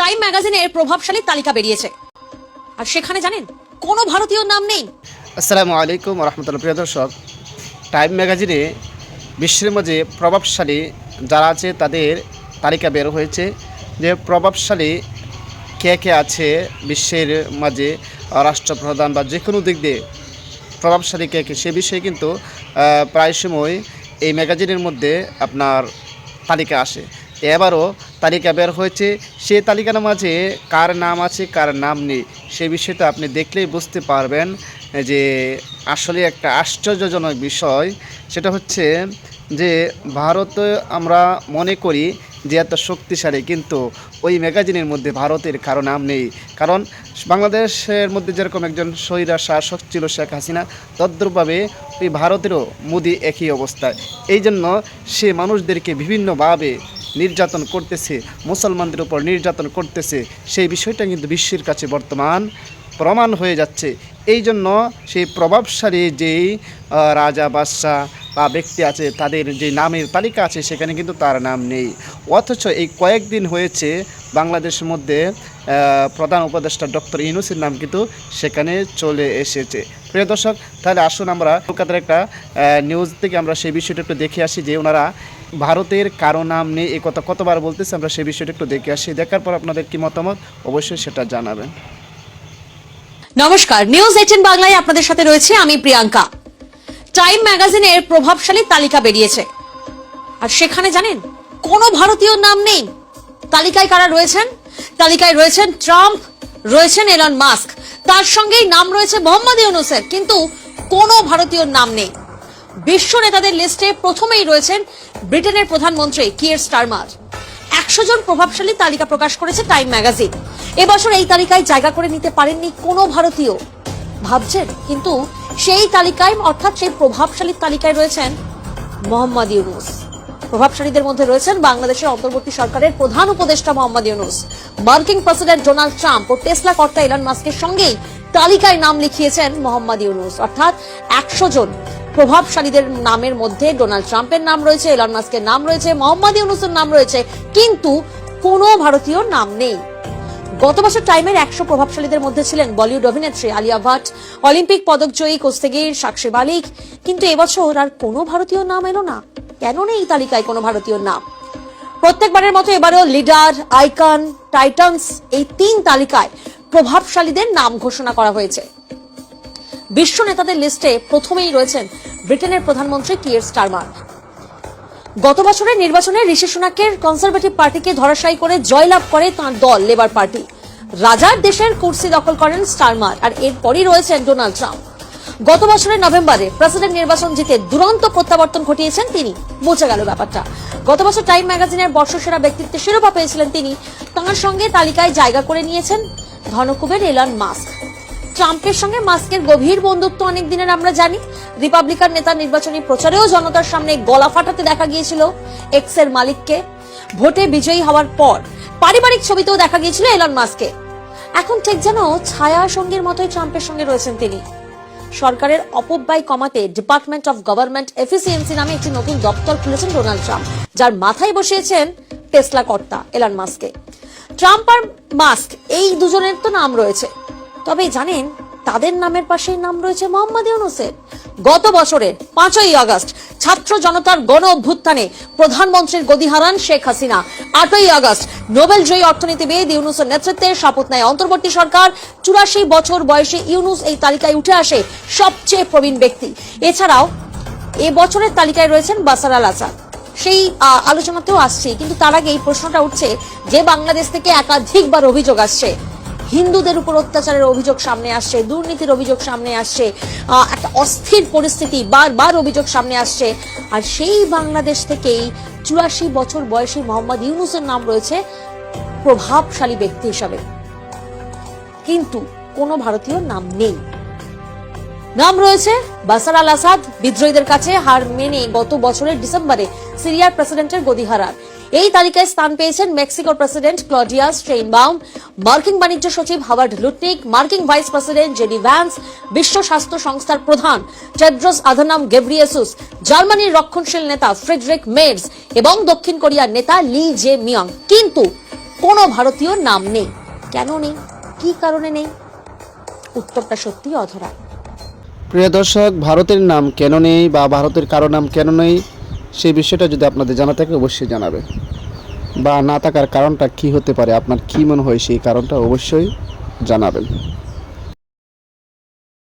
Time ম্যাগাজিনের প্রভাবশালী তালিকা বেরিয়েছে। আর সেখানে জানেন, কোনো ভারতীয় নাম নেই। আসসালামু আলাইকুম রহমতুল্লাহ, প্রিয় দর্শক। টাইম ম্যাগাজিনে বিশ্বের মাঝে প্রভাবশালী যারা আছে, তাদের তালিকা বের হয়েছে যে প্রভাবশালী কে কে আছে বিশ্বের মাঝে, রাষ্ট্রপ্রধান বা যে কোনো দিক দিয়ে প্রভাবশালী কে কে, সে বিষয়ে কিন্তু প্রায় সময় এই ম্যাগাজিনের মধ্যে আপনার তালিকা আসে। এবারও তালিকা বের হয়েছে। সেই তালিকার মাঝে কার নাম আছে, কার নাম নেই, সে বিষয়টা আপনি দেখলেই বুঝতে পারবেন যে আসলে একটা আশ্চর্যজনক বিষয়। সেটা হচ্ছে যে ভারতে আমরা মনে করি যে এত শক্তিশালী, কিন্তু ওই ম্যাগাজিনের মধ্যে ভারতের কারও নাম নেই। কারণ বাংলাদেশের মধ্যে যেরকম একজন স্বৈরা শাসক ছিল শেখ হাসিনা, তদ্রুপভাবে ওই ভারতেরও মোদি একই অবস্থায়। এই জন্য সে মানুষদেরকে বিভিন্নভাবে নির্যাতন করতেছে, মুসলমানদের উপর নির্যাতন করতেছে, সেই বিষয়টা কিন্তু বিশ্বের কাছে বর্তমান প্রমাণ হয়ে যাচ্ছে। এই জন্য সেই প্রভাবশালী যেই রাজা, বাদশাহ বা ব্যক্তি আছে, তাদের যে নামের তালিকা আছে, সেখানে কিন্তু তার নাম নেই। অথচ এই কয়েকদিন হয়েছে বাংলাদেশের মধ্যে প্রধান উপদেষ্টা ডক্টর ইউনুসের নাম কিন্তু সেখানে চলে এসেছে। প্রিয় দর্শক, তাহলে আসুন আমরা কলকাতার একটা নিউজ থেকে আমরা সেই বিষয়টা একটু দেখে আসি যে ওনারা ভারতের কারও নাম নেই এই কথা কতবার বলতেছে, আমরা সেই বিষয়টা একটু দেখে আসি। দেখার পর আপনাদের কি মতামত, অবশ্যই সেটা জানাবেন। নমস্কার নিউজ এইটিন বাংলায় আপনাদের সাথে রয়েছে আমি প্রিয়াঙ্কা। টাইম ম্যাগাজিনের প্রভাবশালী তালিকা বেরিয়েছে। আর সেখানে জানেন, কোনো ভারতীয় নাম নেই। তালিকায় কারা রয়েছেন? তালিকায় রয়েছেন ট্রাম্প, রয়েছেন এলন মাস্ক। তার সঙ্গেই নাম রয়েছে মোহাম্মদ ইউনুসের, কিন্তু কোনো ভারতীয় নাম নেই। বিশ্ব নেতাদের লিস্টে প্রথমেই রয়েছেন ব্রিটেনের প্রধানমন্ত্রী কিয়ের স্টারমার। একশো জন প্রভাবশালী তালিকা প্রকাশ করেছে টাইম ম্যাগাজিন। এবছর এই তালিকায় জায়গা করে নিতে পারেননি কোনো ভারতীয়। ভাবছেন, কিন্তু সেই তালিকায়, অর্থাৎ সেই প্রভাবশালী তালিকায় রয়েছেন মোহাম্মদ ইউনুস। প্রভাবশালীদের মধ্যে রয়েছেন বাংলাদেশের অন্তর্বর্তী সরকারের প্রধান উপদেষ্টা মোহাম্মদ ইউনুস। মার্কিন প্রেসিডেন্ট ডোনাল্ড ট্রাম্প ও টেসলা কর্তা ইলন মাস্কের সঙ্গেই তালিকায় নাম লিখিয়েছেন মোহাম্মদ ইউনুস। অর্থাৎ একশো জন প্রভাবশালীদের নামের মধ্যে ডোনাল্ড ট্রাম্পের নাম রয়েছে এলন মাস্কের নাম রয়েছে, মোহাম্মদ ইউনুসের নাম রয়েছে, কিন্তু কোনো ভারতীয় নাম নেই। গত বছর টাইমের একশো প্রভাবশালীদের মধ্যে ছিলেন বলিউড অভিনেত্রী আলিয়া ভাট। অলিম্পিক পদকজয়ী কোস্তেগির সাক্ষী মালিক। কিন্তু এবছর আর কোনো ভারতীয় নাম এলো না। কেন নেই এই তালিকায় কোনো ভারতীয় নাম? প্রত্যেকবারের মতো এবারেও লিডার, আইকন, টাইটান্স এই তিন তালিকায় প্রভাবশালীদের নাম ঘোষণা করা হয়েছে। বিশ্ব নেতাদের লিস্টে প্রথমেই রয়েছেন ব্রিটেনের প্রধানমন্ত্রী কিয়ের স্টারমার গত বছরের নির্বাচনে ঋষি সুনাকের কনজারভেটিভ পার্টিকে ধরাশায়ী করে জয়লাভ করে তাঁর দল লেবার পার্টি রাজার দেশের কুর্সি দখল করেন স্টারমার, আর এরপরই রয়েছেন ডোনাল্ড ট্রাম্প। গত বছরের নভেম্বরে প্রেসিডেন্ট নির্বাচন জিতে দুরন্ত প্রত্যাবর্তন ঘটিয়েছেন তিনি। মুছে গেল ব্যাপারটা। গত বছর টাইম ম্যাগাজিনের বর্ষসেরা ব্যক্তিত্বের শিরোপা পেয়েছিলেন তিনি। তাঁর সঙ্গে তালিকায় জায়গা করে নিয়েছেন ধনকুবের এলন মাস্ক। ট্রাম্পের সঙ্গে মাস্কের গভীর বন্ধুত্ব অনেক দিনের আমরা জানি। রিপাবলিকান নেতা নির্বাচনী প্রচারেও জনতার সামনে গলা ফাটাতে দেখা গিয়েছিল এক্সের মালিককে। ভোটে বিজয়ী হওয়ার পর পারিবারিক ছবিতেও দেখা গিয়েছিল এলন মাস্কে এখন ঠিক যেন ছায়া সঙ্গীর মতোই ট্রাম্পের সঙ্গে রয়েছেন তিনি। সরকারের অপব্যয় কমাতে ডিপার্টমেন্ট অফ গভর্নমেন্ট এফিসিয়েন্সি নামে একটি নতুন দপ্তর খুলেছেন ডোনাল্ড ট্রাম্প, যার মাথায় বসিয়েছেন টেসলা কর্তা এলন মাস্কে ট্রাম্প আর মাস্ক, এই দুজনের তো নাম রয়েছে। তবে জানেন, তাদের নামের পাশে নাম রয়েছে মোহাম্মদ ইউনুসের। গত বছরের পাঁচই আগস্ট, ছাত্র জনতার গণ অভ্যুত্থানে প্রধানমন্ত্রীর গদি হারান শেখ হাসিনা। আটই আগস্ট, নোবেল জয়ী অর্থনীতিবিদ ইউনুসের নেতৃত্বে শপথ নেয় অন্তর্বর্তী সরকার। চুরাশি বছর বয়সে ইউনুস এই তালিকায় উঠে আসে সবচেয়ে প্রবীণ ব্যক্তি। এছাড়াও, এ বছরের তালিকায় রয়েছেন বাসার আল আসাদ। সেই আলোচনাতেও আসছে, কিন্তু তার আগে এই প্রশ্নটা উঠছে যে বাংলাদেশ থেকে একাধিকবার অভিযোগ আসছে। হিন্দুদের উপর অত্যাচারের অভিযোগ সামনে আসছে, দুর্নীতির অভিযোগ সামনে আসছে একটা অস্থির পরিস্থিতি, বারবার অভিযোগ সামনে আসছে। আর সেই বাংলাদেশ থেকেই চুরাশি বছর বয়সী মোহাম্মদ ইউনুসের নাম রয়েছে প্রভাবশালী ব্যক্তি হিসাবে। কিন্তু কোনো ভারতীয় নাম নেই। নাম রয়েছে বাসার আল আসাদ, বিদ্রোহীদের কাছে হার মেনে গত বছরের ডিসেম্বরে সিরিয়ার প্রেসিডেন্টের গদি হারান এই তালিকায় স্থান পেয়েছেন মেক্সিকোর প্রেসিডেন্ট ক্লডিয়া স্ট্রেইনবাউম মার্কিন বাণিজ্য সচিব হাওয়ার্ড লুটনিক, মার্কিন ভাইস প্রেসিডেন্ট জেডি ভ্যান্স, বিশ্ব স্বাস্থ্য সংস্থার প্রধান টেড্রোস আধানাম গেব্রিয়েসুস, জার্মানির রক্ষণশীল নেতা ফ্রেডরিক মেডস এবং দক্ষিণ কোরিয়ার নেতা লি জে মিয়ং। কিন্তু কোনো ভারতীয় নাম নেই। কেন নেই? কি কারণে নেই? উত্তরটা সত্যি অধরা। প্রিয় দর্শক, ভারতের নাম কেন নেই বা ভারতের কারও নাম কেন নেই? সেই বিষয়টা যদি আপনাদের জানা থাকে, অবশ্যই জানাবে। বা না থাকার কারণটা কি হতে পারে, আপনার কী মনে হয় সেই কারণটা অবশ্যই জানাবেন।